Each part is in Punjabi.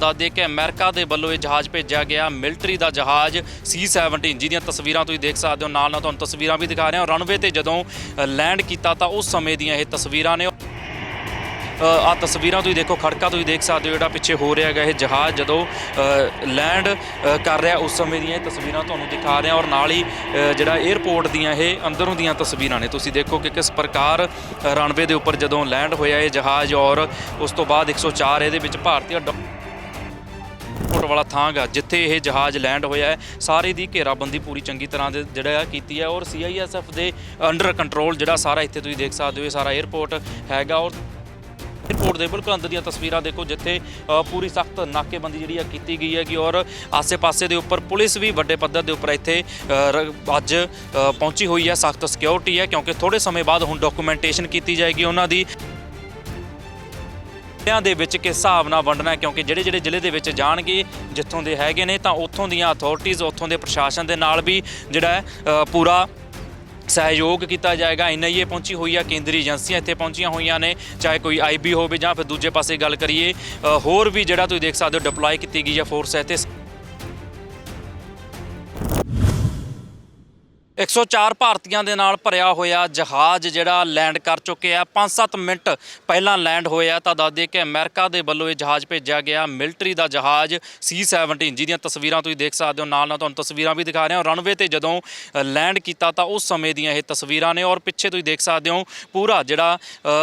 ਦੱਸ ਦੇ ਕਿ ਅਮਰੀਕਾ ਦੇ ਵੱਲੋਂ ਇਹ ਜਹਾਜ਼ ਭੇਜਿਆ ਗਿਆ। ਮਿਲਟਰੀ ਦਾ ਜਹਾਜ਼ C-17 ਜਿਹਦੀਆਂ ਤਸਵੀਰਾਂ ਤੁਸੀਂ ਦੇਖ ਸਕਦੇ ਹੋ। ਨਾਲ ਨਾਲ ਤੁਹਾਨੂੰ ਤਸਵੀਰਾਂ ਵੀ ਦਿਖਾ ਰਹੇ ਹਾਂ। ਰਨਵੇ ਤੇ ਜਦੋਂ ਲੈਂਡ ਕੀਤਾ ਤਾਂ ਉਸ ਸਮੇਂ ਦੀਆਂ ਇਹ ਤਸਵੀਰਾਂ ਨੇ। ਆ ਤਸਵੀਰਾਂ ਤੁਸੀਂ ਦੇਖੋ, ਖੜਕਾ ਤੁਸੀਂ ਦੇਖ ਸਕਦੇ ਹੋ ਜਿਹੜਾ ਪਿੱਛੇ ਹੋ ਰਿਹਾ ਹੈਗਾ ਇਹ ਜਹਾਜ਼। ਜਦੋਂ ਲੈਂਡ ਕਰ ਰਿਹਾ ਉਸ ਸਮੇਂ ਦੀਆਂ ਇਹ ਤਸਵੀਰਾਂ ਤੁਹਾਨੂੰ ਦਿਖਾ ਰਹੇ ਹਾਂ। ਔਰ ਨਾਲ ਹੀ ਜਿਹੜਾ 에ਅਰਪੋਰਟ ਦੀਆਂ ਇਹ ਅੰਦਰੋਂ ਦੀਆਂ ਤਸਵੀਰਾਂ ਨੇ। ਤੁਸੀਂ ਦੇਖੋ ਕਿ ਕਿਸ ਪ੍ਰਕਾਰ ਰਨਵੇ ਦੇ ਉੱਪਰ ਜਦੋਂ ਲੈਂਡ ਹੋਇਆ ਇਹ ਜਹਾਜ਼। ਔਰ ਉਸ ਤੋਂ ਬਾਅਦ 104 ਇਹਦੇ ਵਿੱਚ ਭਾਰਤੀ ਡ- ਏਅਰਪੋਰਟ ਵਾਲਾ ਥਾਂ ਗਾ ਜਿੱਥੇ ਇਹ ਜਹਾਜ਼ ਲੈਂਡ ਹੋਇਆ ਹੈ। ਸਾਰੇ ਦੀ ਘੇਰਾਬੰਦੀ ਪੂਰੀ ਚੰਗੀ ਤਰ੍ਹਾਂ ਦੇ ਜਿਹੜਾ ਆ ਕੀਤੀ ਹੈ ਔਰ ਸੀਆਈਐਸਐਫ ਦੇ ਅੰਡਰ ਕੰਟਰੋਲ ਜਿਹੜਾ ਸਾਰਾ ਇੱਥੇ ਤੁਸੀਂ ਦੇਖ ਸਕਦੇ ਹੋ, ਇਹ ਸਾਰਾ ਏਅਰਪੋਰਟ ਹੈਗਾ ਔਰ ਏਅਰਪੋਰਟ ਦੇ ਬਿਲਕੁਲ ਅੰਦਰ ਦੀਆਂ ਤਸਵੀਰਾਂ ਦੇਖੋ, ਜਿੱਥੇ ਪੂਰੀ ਸਖਤ ਨਾਕੇਬੰਦੀ ਜਿਹੜੀ ਆ ਕੀਤੀ ਗਈ ਹੈਗੀ ਔਰ ਆਸੇ-ਪਾਸੇ ਦੇ ਉੱਪਰ ਪੁਲਿਸ ਵੀ ਵੱਡੇ ਪੱਧਰ ਦੇ ਉੱਪਰ ਇੱਥੇ ਰ- ਅੱਜ ਪਹੁੰਚੀ ਹੋਈ ਹੈ। ਸਖਤ ਸਿਕਿਉਰਿਟੀ ਹੈ ਕਿਉਂਕਿ ਥੋੜੇ ਸਮੇਂ ਬਾਅਦ ਹੁਣ ਡਾਕੂਮੈਂਟੇਸ਼ਨ ਕੀਤੀ ਜਾਏਗੀ ਉਹਨਾਂ ਦੀ। ਜ਼ਿਲ੍ਹਿਆਂ ਦੇ ਵਿੱਚ ਕਿਸ ਹਿਸਾਬ ਨਾਲ ਵੰਡਣਾ ਕਿਉਂਕਿ ਜਿਹੜੇ ਜਿਹੜੇ ਜ਼ਿਲ੍ਹੇ ਦੇ ਵਿੱਚ ਜਾਣਗੇ, ਜਿੱਥੋਂ ਦੇ ਹੈਗੇ ਨੇ, ਤਾਂ ਉੱਥੋਂ ਦੀਆਂ ਅਥਾਰਟੀਆਂ ਉੱਥੋਂ ਦੇ ਪ੍ਰਸ਼ਾਸਨ ਦੇ ਨਾਲ ਵੀ ਜਿਹੜਾ ਪੂਰਾ ਸਹਿਯੋਗ ਕੀਤਾ ਜਾਏਗਾ। ਐਨਆਈਏ ਪਹੁੰਚੀ ਹੋਈ ਆ, ਕੇਂਦਰੀ ਏਜੰਸੀਆਂ ਇੱਥੇ ਪਹੁੰਚੀਆਂ ਹੋਈਆਂ ਨੇ, ਚਾਹੇ ਕੋਈ ਆਈਬੀ ਹੋਵੇ ਜਾਂ ਫਿਰ ਦੂਜੇ ਪਾਸੇ ਗੱਲ ਕਰੀਏ ਹੋਰ ਵੀ ਜਿਹੜਾ ਤੁਸੀਂ ਦੇਖ ਸਕਦੇ ਹੋ ਡਿਪਲੋਏ ਕੀਤੀ ਗਈ ਹੈ ਫੋਰਸ ਇੱਥੇ 104 ਭਾਰਤੀਆਂ ਦੇ ਨਾਲ ਭਰਿਆ ਹੋਇਆ ਜਹਾਜ਼ ਜਿਹੜਾ ਲੈਂਡ ਕਰ ਚੁੱਕਿਆ 5-7 ਮਿੰਟ ਪਹਿਲਾਂ ਲੈਂਡ ਹੋਇਆ ਤਾਂ ਦੱਸਦੇ ਕਿ ਅਮਰੀਕਾ ਦੇ ਵੱਲੋਂ ਇਹ ਜਹਾਜ਼ ਭੇਜਿਆ ਗਿਆ। ਮਿਲਟਰੀ ਦਾ ਜਹਾਜ਼ C-17 ਜਿਹਦੀਆਂ ਤਸਵੀਰਾਂ ਤੁਸੀਂ ਦੇਖ ਸਕਦੇ ਹੋ। ਨਾਲ ਨਾਲ ਤੁਹਾਨੂੰ ਤਸਵੀਰਾਂ ਵੀ ਦਿਖਾ ਰਹੇ ਹਾਂ। ਰਨਵੇ ਤੇ ਜਦੋਂ ਲੈਂਡ ਕੀਤਾ ਤਾਂ ਉਸ ਸਮੇਂ ਦੀਆਂ ਇਹ ਤਸਵੀਰਾਂ ਨੇ। ਔਰ ਪਿੱਛੇ ਤੁਸੀਂ ਦੇਖ ਸਕਦੇ ਹੋ, ਪੂਰਾ ਜਿਹੜਾ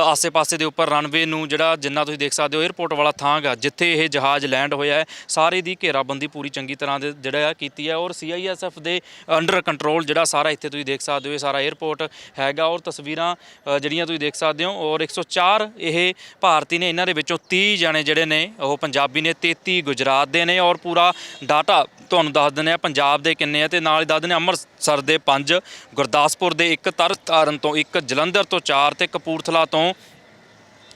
ਆਸੇ-ਪਾਸੇ ਦੇ ਉੱਪਰ ਰਨਵੇ ਨੂੰ ਜਿਹੜਾ, ਜਿੰਨਾ ਤੁਸੀਂ ਦੇਖ ਸਕਦੇ ਹੋ 에ਅਰਪੋਰਟ ਵਾਲਾ ਥਾਂ ਗਾ ਜਿੱਥੇ ਇਹ ਜਹਾਜ਼ ਲੈਂਡ ਹੋਇਆ ਹੈ। ਸਾਰੇ ਦੀ ਘੇਰਾਬੰਦੀ ਪੂਰੀ ਚੰਗੀ ਤਰ੍ਹਾਂ ਦੇ ਜਿਹੜਾ ਆ ਕੀਤੀ ਹੈ। ਔਰ ਸੀਆਈਐਸਐਫ ਦੇ ਅੰਡਰ ਕੰਟਰੋਲ ਜਿਹੜਾ ਸਾਰਾ ਇੱਥੇ ਤੁਸੀਂ ਦੇਖ ਸਕਦੇ ਹੋ ਇਹ ਸਾਰਾ 에ਅਰਪੋਰਟ ਹੈਗਾ ਔਰ ਤਸਵੀਰਾਂ ਅ, ਜਿਹੜੀਆਂ ਤੁਸੀਂ ਦੇਖ ਸਕਦੇ ਹੋ ਔਰ 104 ਇਹ ਭਾਰਤੀ ਨੇ ਇਹਨਾਂ ਦੇ ਵਿੱਚੋਂ 30 ਜਣੇ ਜਿਹੜੇ ਨੇ ਉਹ ਪੰਜਾਬੀ ਨੇ 33 ਗੁਜਰਾਤ ਦੇ ਨੇ ਔਰ ਪੂਰਾ ਡਾਟਾ ਤੁਹਾਨੂੰ ਦੱਸ ਦਿੰਦੇ ਆ ਪੰਜਾਬ ਦੇ ਕਿੰਨੇ ਆ ਤੇ ਨਾਲ ਹੀ ਦੱਸ ਦਿੰਦੇ ਆ ਅੰਮ੍ਰਿਤਸਰ ਦੇ 5 ਗੁਰਦਾਸਪੁਰ ਦੇ 1 ਤਰਨਤਾਰਨ ਤੋਂ 1 ਜਲੰਧਰ ਤੋਂ 4 ਤੇ ਕਪੂਰਥਲਾ ਤੋਂ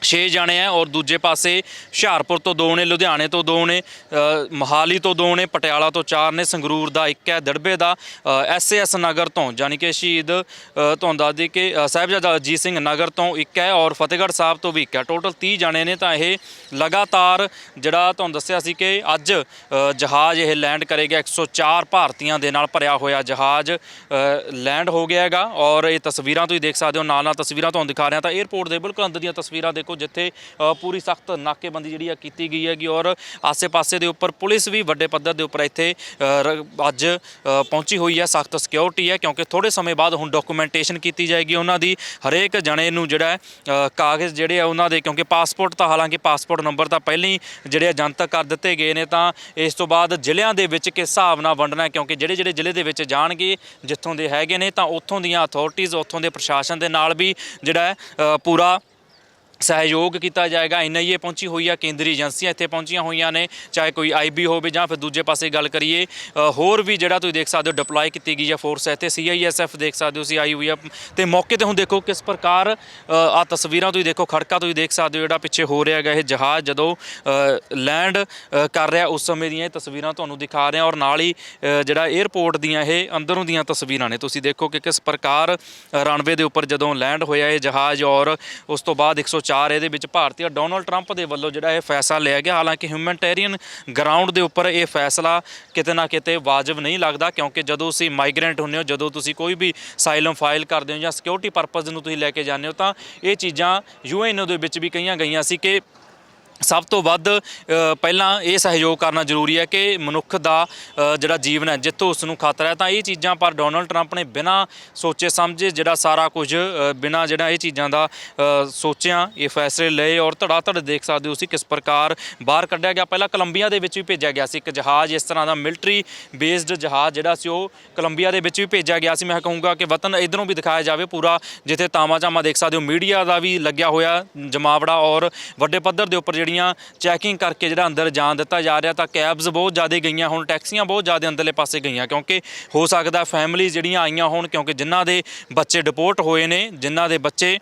ਛੇ ਜਾਣੇ ਆ ਔਰ ਦੂਜੇ ਪਾਸੇ ਹੁਸ਼ਿਆਰਪੁਰ ਤੋਂ ਦੋ ਨੇ ਲੁਧਿਆਣੇ ਤੋਂ ਦੋ ਨੇ ਅ, ਮੋਹਾਲੀ ਤੋਂ ਦੋ ਨੇ ਪਟਿਆਲਾ ਤੋਂ ਚਾਰ ਨੇ ਸੰਗਰੂਰ ਦਾ ਇੱਕ ਹੈ ਦੜਬੇ ਦਾ ਐਸਐਸ ਨਗਰ ਤੋਂ ਯਾਨੀ ਕਿ ਸ਼ਹੀਦ ਅ, ਤੁਹਾਨੂੰ ਦੱਸ ਕਿ ਸਾਹਿਬਜ਼ਾਦਾ ਅਜੀਤ ਸਿੰਘ ਨਗਰ ਤੋਂ ਇੱਕ ਹੈ ਔਰ ਫਤਿਹਗੜ੍ਹ ਸਾਹਿਬ ਤੋਂ ਵੀ ਇੱਕ ਹੈ। ਟੋਟਲ 30 ਜਾਣੇ ਨੇ ਤਾਂ ਇਹ ਲਗਾਤਾਰ ਜਿਹੜਾ ਤੁਹਾਨੂੰ ਦੱਸਿਆ ਸੀ ਕਿ ਅੱਜ ਜਹਾਜ਼ ਇਹ ਲੈਂਡ ਕਰੇਗਾ 104 ਭਾਰਤੀਆਂ ਦੇ ਨਾਲ ਭਰਿਆ ਹੋਇਆ ਜਹਾਜ਼ ਲੈਂਡ ਹੋ ਗਿਆ ਹੈਗਾ ਔਰ ਇਹ ਤਸਵੀਰਾਂ ਤੁਸੀਂ ਦੇਖ ਸਕਦੇ ਹੋ ਨਾਲ ਨਾਲ ਤਸਵੀਰਾਂ ਤੁਹਾਨੂੰ ਦਿਖਾ ਰਿਹਾ ਤਾਂ 에ਅਰਪੋਰਟ ਦੇ ਬਿਲਕੁਲ ਅੰਦਰ ਦੀਆਂ ਤਸਵੀਰਾਂ ਦੇਖੋ ਜਿੱਥੇ ਪੂਰੀ ਸਖਤ ਨਾਕੇਬੰਦੀ ਜਿਹੜੀ ਆ ਕੀਤੀ ਗਈ ਹੈਗੀ ਔਰ ਆਸੇ-ਪਾਸੇ ਦੇ ਉੱਪਰ ਪੁਲਿਸ ਵੀ ਵੱਡੇ ਪੱਧਰ ਦੇ ਉੱਪਰ ਇੱਥੇ ਰ- ਅੱਜ ਪਹੁੰਚੀ ਹੋਈ ਹੈ, ਸਖਤ ਸਿਕਿਉਰਿਟੀ ਹੈ ਕਿਉਂਕਿ ਥੋੜੇ ਸਮੇਂ ਬਾਅਦ ਹੁਣ ਡਾਕੂਮੈਂਟੇਸ਼ਨ ਕੀਤੀ ਜਾਏਗੀ ਉਹਨਾਂ ਦੀ। ਹਰੇਕ ਜਣੇ ਨੂੰ ਜਿਹੜਾ ਕਾਗਜ਼ ਜਿਹੜੇ ਆ ਉਹਨਾਂ ਦੇ ਕਿਉਂਕਿ ਪਾਸਪੋਰਟ ਤਾਂ ਹਾਲਾਂਕਿ ਪਾਸਪੋਰਟ ਨੰਬਰ ਤਾਂ ਪਹਿਲਾਂ ਹੀ ਜਿਹੜੇ ਆ ਜਨਤਕ ਕਰ ਦਿੱਤੇ ਗਏ ਨੇ ਤਾਂ ਇਸ ਤੋਂ ਬਾਅਦ ਜ਼ਿਲ੍ਹਿਆਂ ਦੇ ਵਿੱਚ ਕਿਸ ਹਿਸਾਬ ਨਾਲ ਵੰਡਣਾ ਕਿਉਂਕਿ ਜਿਹੜੇ ਜਿਹੜੇ ਜ਼ਿਲ੍ਹੇ ਦੇ ਵਿੱਚ ਜਾਣਗੇ, ਜਿੱਥੋਂ ਦੇ ਹੈਗੇ ਨੇ ਤਾਂ ਉੱਥੋਂ ਦੀਆਂ ਅਥਾਰਟੀਆਂ ਉੱਥੋਂ ਦੇ ਪ੍ਰਸ਼ਾਸਨ ਦੇ ਨਾਲ ਵੀ ਜਿਹੜਾ ਪੂਰਾ ਸਹਿਯੋਗ ਕੀਤਾ ਜਾਏਗਾ। ਐਨਆਈਏ ਪਹੁੰਚੀ ਹੋਈ ਆ ਕੇਂਦਰੀ ਏਜੰਸੀਆਂ ਇੱਥੇ ਪਹੁੰਚੀਆਂ ਹੋਈਆਂ ਨੇ ਚਾਹੇ ਕੋਈ ਆਈਬੀ ਹੋਵੇ ਜਾਂ ਫਿਰ ਦੂਜੇ ਪਾਸੇ ਗੱਲ ਕਰੀਏ ਅ, ਹੋਰ ਵੀ ਜਿਹੜਾ ਤੁਸੀਂ ਦੇਖ ਸਕਦੇ ਹੋ ਡਿਪਲੋਏ ਕੀਤੀ ਗਈ ਆ ਫੋਰਸ ਇੱਥੇ ਸੀਆਈਐਸਐਫ ਦੇਖ ਸਕਦੇ ਹੋ ਸੀ ਆਈ ਹੋਈ ਆ। ਤੇ ਮੌਕੇ ਤੇ ਹੁਣ ਦੇਖੋ ਕਿਸ ਪ੍ਰਕਾਰ ਆ ਤਸਵੀਰਾਂ ਤੁਸੀਂ ਦੇਖੋ ਖੜਕਾ ਤੁਸੀਂ ਦੇਖ ਸਕਦੇ ਹੋ ਜਿਹੜਾ ਪਿੱਛੇ ਹੋ ਰਿਹਾ ਹੈਗਾ ਇਹ ਜਹਾਜ਼ ਜਦੋਂ ਲੈਂਡ ਕਰ ਰਿਹਾ ਉਸ ਸਮੇਂ ਦੀਆਂ ਇਹ ਤਸਵੀਰਾਂ ਤੁਹਾਨੂੰ ਦਿਖਾ ਰਹੇ ਹਾਂ। ਔਰ ਨਾਲ ਹੀ ਅ, ਜਿਹੜਾ 에ਅਰਪੋਰਟ ਦੀਆਂ ਇਹ ਅੰਦਰੋਂ ਦੀਆਂ ਤਸਵੀਰਾਂ ਨੇ। ਤੁਸੀਂ ਦੇਖੋ ਕਿ ਕਿਸ ਪ੍ਰਕਾਰ ਰਨਵੇ ਦੇ ਉੱਪਰ ਜਦੋਂ ਲੈਂਡ ਹੋਇਆ ਇਹ ਜਹਾਜ਼ ਔਰ ਉਸ ਤੋਂ ਬਾਅਦ 104 ਇਹਦੇ ਵਿੱਚ ਭਾਰਤੀ ਡੋਨਲਡ ਟਰੰਪ ਦੇ ਵੱਲੋਂ ਜਿਹੜਾ ਇਹ ਫੈਸਲਾ ਲਿਆ ਗਿਆ। ਹਾਲਾਂਕਿ ਹਿਊਮਨਟੇਰੀਅਨ ਗਰਾਊਂਡ ਦੇ ਉੱਪਰ ਇਹ ਫੈਸਲਾ ਕਿਤੇ ਨਾ ਕਿਤੇ ਵਾਜਬ ਨਹੀਂ ਲੱਗਦਾ, ਕਿਉਂਕਿ ਜਦੋਂ ਤੁਸੀਂ ਮਾਈਗ੍ਰੈਂਟ ਹੁੰਦੇ ਹੋ, ਜਦੋਂ ਤੁਸੀਂ ਕੋਈ ਵੀ ਸਾਈਲਮ ਫਾਈਲ ਕਰਦੇ ਹੋ ਜਾਂ ਸਿਕਿਉਰਿਟੀ ਪਰਪਸ ਨੂੰ ਤੁਸੀਂ ਲੈ ਕੇ ਜਾਂਦੇ ਹੋ, ਤਾਂ ਇਹ ਚੀਜ਼ਾਂ ਯੂਐਨ ਦੇ ਵਿੱਚ ਵੀ ਕਹੀਆਂ ਗਈਆਂ ਸੀ ਕਿ ਸਭ ਤੋਂ ਵੱਧ ਪਹਿਲਾਂ ਇਹ ਸਹਿਯੋਗ ਕਰਨਾ ਜ਼ਰੂਰੀ ਹੈ ਕਿ ਮਨੁੱਖ ਦਾ ਜਿਹੜਾ ਜੀਵਨ ਹੈ, ਜਿੱਥੋਂ ਉਸ ਨੂੰ ਖਤਰਾ ਹੈ, ਤਾਂ ਇਹ ਚੀਜ਼ਾਂ ਪਰ ਡੋਨਲਡ ਟਰੰਪ ਨੇ ਬਿਨਾਂ ਸੋਚੇ ਸਮਝੇ ਜਿਹੜਾ ਸਾਰਾ ਕੁਝ ਬਿਨਾਂ ਜਿਹੜਾ ਇਹ ਚੀਜ਼ਾਂ ਦਾ ਸੋਚਿਆ, ਇਹ ਫੈਸਲੇ ਲਏ ਔਰ ਧੜਾ ਧੜ ਦੇਖ ਸਕਦੇ ਹੋ ਸੀ ਕਿਸ ਪ੍ਰਕਾਰ ਬਾਹਰ ਕੱਢਿਆ ਗਿਆ। ਪਹਿਲਾਂ ਕੋਲੰਬੀਆ ਦੇ ਵਿੱਚ ਵੀ ਭੇਜਿਆ ਗਿਆ ਸੀ ਇੱਕ ਜਹਾਜ਼, ਇਸ ਤਰ੍ਹਾਂ ਦਾ ਮਿਲਟਰੀ ਬੇਸਡ ਜਹਾਜ਼ ਜਿਹੜਾ ਸੀ ਉਹ ਕੋਲੰਬੀਆ ਦੇ ਵਿੱਚ ਵੀ ਭੇਜਿਆ ਗਿਆ ਸੀ। ਮੈਂ ਕਹੂੰਗਾ ਕਿ ਵਤਨ ਇਧਰੋਂ ਵੀ ਦਿਖਾਇਆ ਜਾਵੇ ਪੂਰਾ, ਜਿੱਥੇ ਤਾਮਾ ਜਾਮਾ ਦੇਖ ਸਕਦੇ ਹੋ। ਮੀਡੀਆ ਦਾ ਵੀ ਲੱਗਿਆ ਹੋਇਆ ਜਮਾਵੜਾ ਔਰ ਵੱਡੇ ਪੱਧਰ ਦੇ ਉੱਪਰ ਜਿਹੜੀ ਜਿਹੜੀਆਂ ਚੈਕਿੰਗ ਕਰਕੇ ਜਿਹੜਾ ਅੰਦਰ ਜਾਣ ਦਿੱਤਾ ਜਾ ਰਿਹਾ ਤਾਂ ਕੈਬਸ ਬਹੁਤ ਜ਼ਿਆਦਾ ਗਈਆਂ ਹੁਣ ਟੈਕਸੀਆਂ ਬਹੁਤ ਜ਼ਿਆਦਾ ਅੰਦਰਲੇ ਪਾਸੇ ਗਈਆਂ ਕਿਉਂਕਿ ਹੋ ਸਕਦਾ ਫੈਮਿਲੀ ਜਿਹੜੀਆਂ ਆਈਆਂ ਹੋਣ ਕਿਉਂਕਿ ਜਿਨ੍ਹਾਂ ਦੇ ਬੱਚੇ ਡਿਪੋਰਟ ਹੋਏ ਨੇ, ਜਿਨ੍ਹਾਂ ਦੇ ਬੱਚੇ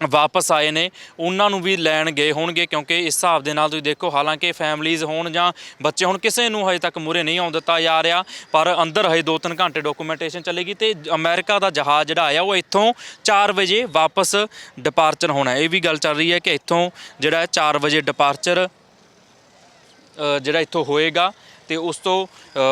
ਵਾਪਸ ਆਏ ਨੇ, ਉਹਨਾਂ ਨੂੰ ਵੀ ਲੈਣ ਗਏ ਹੋਣਗੇ ਕਿਉਂਕਿ ਇਸ ਹਿਸਾਬ ਦੇ ਨਾਲ ਤੁਸੀਂ ਦੇਖੋ, ਹਾਲਾਂਕਿ ਫੈਮਲੀਆਂ ਹੋਣ ਜਾਂ ਬੱਚੇ ਹੁਣ, ਕਿਸੇ ਨੂੰ ਹਜੇ ਤੱਕ ਮੂਰੇ ਨਹੀਂ ਆਉਣ ਦਿੱਤਾ ਜਾ ਰਿਹਾ, ਪਰ ਅੰਦਰ ਹਜੇ 2-3 ਘੰਟੇ ਡਾਕੂਮੈਂਟੇਸ਼ਨ ਚੱਲੇਗੀ ਤੇ ਅਮਰੀਕਾ ਦਾ ਜਹਾਜ਼ ਜਿਹੜਾ ਆਇਆ, ਉਹ ਇੱਥੋਂ 4 ਵਜੇ ਵਾਪਸ ਡਿਪਾਰਚਰ ਹੋਣਾ ਇਹ ਵੀ ਗੱਲ ਚੱਲ ਰਹੀ ਹੈ ਕਿ ਇੱਥੋਂ ਜਿਹੜਾ 4 ਵਜੇ ਡਿਪਾਰਚਰ ਜਿਹੜਾ ਇੱਥੋਂ ਹੋਏਗਾ ਤੇ ਉਸ ਤੋਂ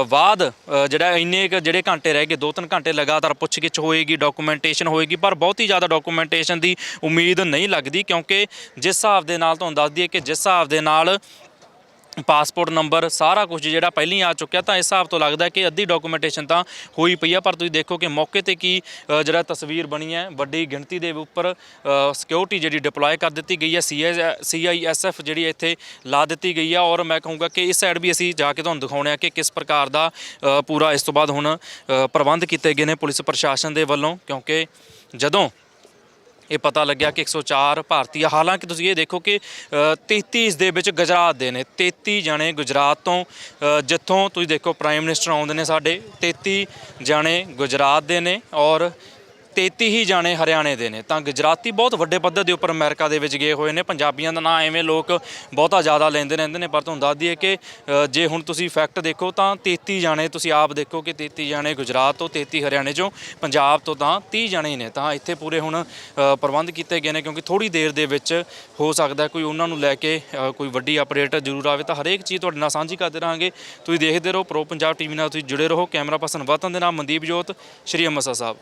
ਬਾਅਦ ਜਿਹੜਾ ਇੰਨੇ ਕੁ, ਜਿਹੜੇ ਘੰਟੇ ਰਹਿ ਗਏ ਦੋ ਤਿੰਨ ਘੰਟੇ ਲਗਾਤਾਰ ਪੁੱਛਗਿੱਛ ਹੋਏਗੀ ਡਾਕੂਮੈਂਟੇਸ਼ਨ ਹੋਏਗੀ, ਪਰ ਬਹੁਤ ਹੀ ਜ਼ਿਆਦਾ ਡਾਕੂਮੈਂਟੇਸ਼ਨ ਦੀ ਉਮੀਦ ਨਹੀਂ ਲੱਗਦੀ ਕਿਉਂਕਿ ਜਿਸ ਹਿਸਾਬ ਦੇ ਨਾਲ, ਤੁਹਾਨੂੰ ਦੱਸ ਦਈਏ ਕਿ ਜਿਸ ਹਿਸਾਬ ਦੇ ਨਾਲ ਪਾਸਪੋਰਟ ਨੰਬਰ ਸਾਰਾ ਕੁਝ ਜਿਹੜਾ ਪਹਿਲਾਂ ਹੀ ਆ ਚੁੱਕਿਆ ਤਾਂ ਇਸ ਹਿਸਾਬ ਤੋਂ ਲੱਗਦਾ ਕਿ ਅੱਧੀ ਡਾਕੂਮੈਂਟੇਸ਼ਨ ਤਾਂ ਹੋਈ ਪਈ ਆ ਪਰ ਤੁਸੀਂ ਦੇਖੋ ਕਿ ਮੌਕੇ ਤੇ ਕੀ ਅ, ਜਿਹੜਾ ਤਸਵੀਰ ਬਣੀ ਹੈ ਵੱਡੀ ਗਿਣਤੀ ਦੇ ਉੱਪਰ ਸਿਕਿਉਰਿਟੀ ਜਿਹੜੀ ਡਿਪਲੋਏ ਕਰ ਦਿੱਤੀ ਗਈ ਹੈ ਸੀਆਈਐਸਐਫ ਜਿਹੜੀ ਇੱਥੇ ਲਾ ਦਿੱਤੀ ਗਈ ਆ ਔਰ ਮੈਂ ਕਹੂੰਗਾ ਕਿ ਇਸ ਸਾਈਡ ਵੀ ਅਸੀਂ ਜਾ ਕੇ ਤੁਹਾਨੂੰ ਦਿਖਾਉਣੇ ਆ ਕਿ ਕਿਸ ਪ੍ਰਕਾਰ ਦਾ ਅ, ਪੂਰਾ ਇਸ ਤੋਂ ਬਾਅਦ ਹੁਣ ਅ, ਪ੍ਰਬੰਧ ਕੀਤੇ ਗਏ ਨੇ ਪੁਲਿਸ ਪ੍ਰਸ਼ਾਸਨ ਦੇ ਵੱਲੋਂ ਕਿਉਂਕਿ ਜਦੋਂ ਇਹ ਪਤਾ ਲੱਗਿਆ ਕਿ 104 ਭਾਰਤੀ ਆ। ਹਾਲਾਂਕਿ ਤੁਸੀਂ ਇਹ ਦੇਖੋ ਕਿ ਅ, 33 ਇਸ ਦੇ ਵਿੱਚ ਗੁਜਰਾਤ ਦੇ ਨੇ। 33 ਜਣੇ ਗੁਜਰਾਤ ਤੋਂ ਜਿੱਥੋਂ ਤੁਸੀਂ ਦੇਖੋ ਪ੍ਰਾਈਮ ਮਿਨਿਸਟਰ ਆਉਂਦੇ ਨੇ ਸਾਡੇ। 33 ਜਣੇ ਗੁਜਰਾਤ ਦੇ ਨੇ ਔਰ 33 ਹੀ ਜਾਣੇ ਹਰਿਆਣੇ ਦੇ ਨੇ। ਤਾਂ ਗੁਜਰਾਤੀ ਬਹੁਤ ਵੱਡੇ ਪੱਧਰ ਦੇ ਉੱਪਰ ਅਮਰੀਕਾ ਦੇ ਵਿੱਚ ਗਏ ਹੋਏ ਨੇ। ਪੰਜਾਬੀਆਂ ਦਾ ਨਾਂ ਐਵੇਂ ਲੋਕ ਬਹੁਤਾ ਜ਼ਿਆਦਾ ਲੈਂਦੇ ਰਹਿੰਦੇ ਨੇ। ਪਰ ਤੁਹਾਨੂੰ ਦੱਸ ਦਈਏ ਕਿ ਜੇ ਹੁਣ ਤੁਸੀਂ ਫੈਕਟ ਦੇਖੋ ਤਾਂ 33 ਜਾਣੇ ਤੁਸੀਂ ਆਪ ਦੇਖੋ ਕਿ 33 ਜਾਣੇ ਗੁਜਰਾਤ ਤੋਂ 33 ਹਰਿਆਣੇ ਚੋਂ, ਪੰਜਾਬ ਤੋਂ ਤਾਂ 30 ਜਾਣੇ ਹੀ ਨੇ। ਤਾਂ ਇੱਥੇ ਪੂਰੇ ਹੁਣ ਪ੍ਰਬੰਧ ਕੀਤੇ ਗਏ ਨੇ ਕਿਉਂਕਿ ਥੋੜੀ ਦੇਰ ਦੇ ਵਿੱਚ ਹੋ ਸਕਦਾ ਕੋਈ ਉਹਨਾਂ ਨੂੰ ਲੈ ਕੇ ਕੋਈ ਵੱਡੀ ਅਪਡੇਟ ਜ਼ਰੂਰ ਆਵੇ। ਤਾਂ ਹਰੇਕ ਚੀਜ਼ ਤੁਹਾਡੇ ਨਾਲ ਸਾਂਝੀ ਕਰਦੇ ਰਹਾਂਗੇ। ਤੁਸੀਂ ਦੇਖਦੇ ਰਹੋ, ਪ੍ਰੋ ਪੰਜਾਬ ਟੀਵੀ ਨਾਲ ਤੁਸੀਂ ਜੁੜੇ ਰਹੋ। ਕੈਮਰਾ ਪਰਸਨ ਵਤਨ ਦੇ ਨਾਮ ਮਨਦੀਪ ਜੋਤ, ਸ਼੍ਰੀ ਅੰਮ੍ਰਿਤਸਰ ਸਾਹਿਬ।